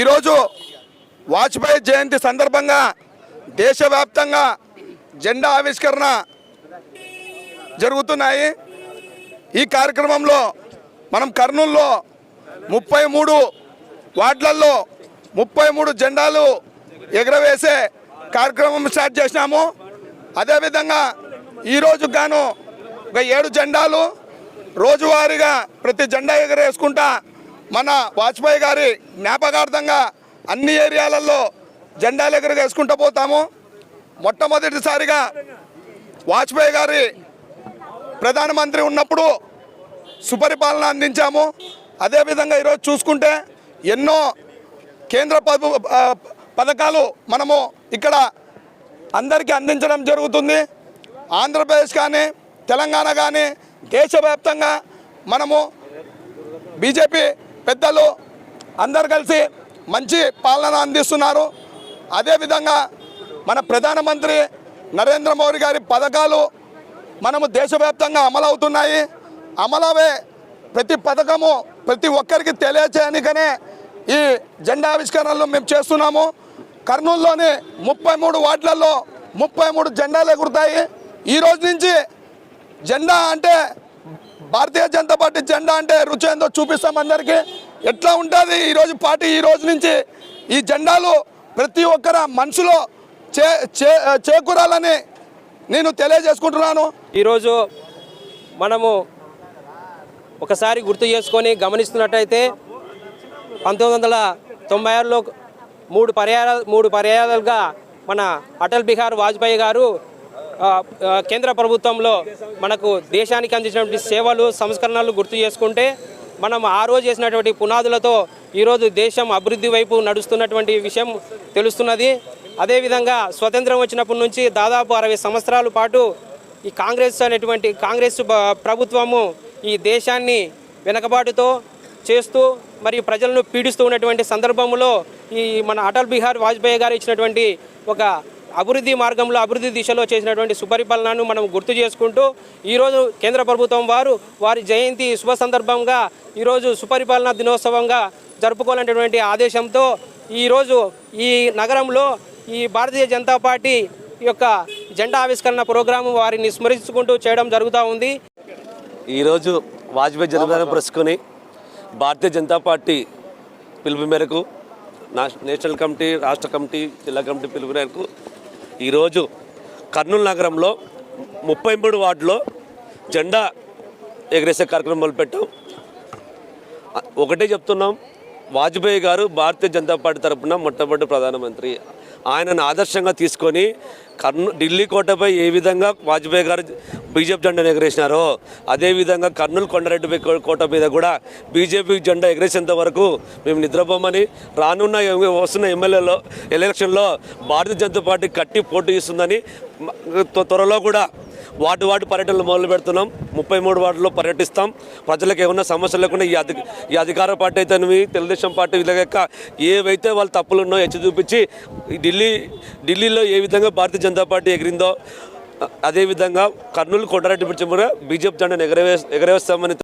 ఈరోజు వాజ్పేయి జయంతి సందర్భంగా దేశవ్యాప్తంగా జెండా ఆవిష్కరణ జరుగుతున్నాయి. ఈ కార్యక్రమంలో మనం కర్నూల్లో ముప్పై మూడు వార్డులలో ముప్పై మూడు జెండాలు ఎగరవేసే కార్యక్రమం స్టార్ట్ చేసినాము. అదేవిధంగా ఈరోజు గాను ఒక ఏడు జెండాలు రోజువారీగా ప్రతి జెండా ఎగరేసుకుంటా మన వాజ్పేయి గారి జ్ఞాపకార్థంగా అన్ని ఏరియాలలో జెండాలు వేసుకుంటూ పోతాము. మొట్టమొదటిసారిగా వాజ్పేయి గారి ప్రధానమంత్రి ఉన్నప్పుడు సుపరిపాలన అందించాము. అదేవిధంగా ఈరోజు చూసుకుంటే ఎన్నో కేంద్ర పదు- పథకాలు మనము ఇక్కడ అందరికీ అందించడం జరుగుతుంది. ఆంధ్రప్రదేశ్ కానీ తెలంగాణ కానీ దేశవ్యాప్తంగా మనము బీజేపీ పెద్దలు అందరు కలిసి మంచి పాలన అందిస్తున్నారు. అదేవిధంగా మన ప్రధానమంత్రి నరేంద్ర మోడీ గారి పథకాలు మనము దేశవ్యాప్తంగా అమలవుతున్నాయి. అమలవే ప్రతి పథకము ప్రతి ఒక్కరికి తెలియచేయనికనే ఈ జెండా ఆవిష్కరణలు మేము చేస్తున్నాము. కర్నూలులోని ముప్పై మూడు వార్డులలో ముప్పై మూడు జెండాలు ఎగురుతాయి. ఈ రోజు నుంచి జెండా అంటే భారతీయ జనతా పార్టీ జెండా అంటే రుచి ఏందో చూపిస్తాం అందరికీ. ఎట్లా ఉంటుంది? ఈరోజు పార్టీ ఈ రోజు నుంచి ఈ జెండాలు ప్రతి ఒక్కర మనసులో చే చే చేకూరాలని నేను తెలియజేసుకుంటున్నాను. ఈరోజు మనము ఒకసారి గుర్తు చేసుకొని గమనిస్తున్నట్టయితే పంతొమ్మిది వందల తొంభై ఆరులో మూడు పర్యాయ మూడు పర్యాయాలుగా మన అటల్ బిహార్ వాజ్పేయి గారు కేంద్ర ప్రభుత్వంలో మనకు దేశానికి అందించినటువంటి సేవలు సంస్కరణలు గుర్తు చేసుకుంటే మనం ఆ రోజు చేసినటువంటి పునాదులతో ఈరోజు దేశం అభివృద్ధి వైపు నడుస్తున్నటువంటి విషయం తెలుస్తున్నది. అదేవిధంగా స్వతంత్రం వచ్చినప్పటి నుంచి దాదాపు అరవై సంవత్సరాల పాటు ఈ కాంగ్రెస్ అనేటువంటి కాంగ్రెస్ ప్రభుత్వము ఈ దేశాన్ని వెనకబాటుతో చేస్తూ మరి ప్రజలను పీడిస్తూ ఉన్నటువంటి సందర్భంలో ఈ మన అటల్ బిహార్ వాజ్పేయి గారు ఇచ్చినటువంటి ఒక అభివృద్ధి మార్గంలో అభివృద్ధి దిశలో చేసినటువంటి సుపరిపాలనను మనం గుర్తు చేసుకుంటూ ఈరోజు కేంద్ర ప్రభుత్వం వారు వారి జయంతి శుభ సందర్భంగా ఈరోజు సుపరిపాలన దినోత్సవంగా జరుపుకోవాలనేటువంటి ఆదేశంతో ఈరోజు ఈ నగరంలో ఈ భారతీయ జనతా పార్టీ యొక్క జెండా ఆవిష్కరణ ప్రోగ్రాము వారిని స్మరించుకుంటూ చేయడం జరుగుతూ ఉంది. ఈరోజు వాజ్పేయి జన్మదినం పురస్కొని భారతీయ జనతా పార్టీ పిలుపు మేరకు నా- నేషనల్ కమిటీ రాష్ట్ర కమిటీ జిల్లా కమిటీ పిలుపు మేరకు ఈరోజు కర్నూలు నగరంలో ముప్పై మూడు వార్డులో జెండా ఎగరేసే కార్యక్రమం మొదలుపెట్టాం. ఒకటే చెప్తున్నాం వాజ్పేయి గారు భారతీయ జనతా పార్టీ తరపున మొట్టమొదటి ప్రధానమంత్రి ఆయనను ఆదర్శంగా తీసుకొని కర్నూ ఢిల్లీ కోటపై ఏ విధంగా వాజ్పేయి గారు బీజేపీ జెండాను ఎగరేసినారో అదేవిధంగా కర్నూలు కొండరెడ్డి కోట మీద కూడా బీజేపీ జెండా ఎగరేసేంత వరకు మేము నిద్రపోమని రానున్న వస్తున్న ఎమ్మెల్యేలో ఎలక్షన్లో భారతీయ జనతా పార్టీ కట్టి పోటీ ఇస్తుందని త్వ- త్వరలో కూడా వార్డు వార్డు పర్యటనలు మొదలు పెడుతున్నాం. ముప్పై మూడు వార్డులో పర్యటిస్తాం. ప్రజలకు ఏమన్నా సమస్యలు లేకుండా ఈ అధి ఈ అధికార పార్టీ అయితేనేవి తెలుగుదేశం పార్టీ వీళ్ళక ఏవైతే వాళ్ళ తప్పులు ఉన్నాయో ఎచ్చి చూపించి ఈ ఢిల్లీ ఢిల్లీలో ఏ విధంగా భారతీయ జనతా పార్టీ ఎగిరిందో అదేవిధంగా కర్నూలు కొండారెడ్డి పిచ్చి బీజేపీ జెండాను ఎగరవే ఎగరవేస్తామని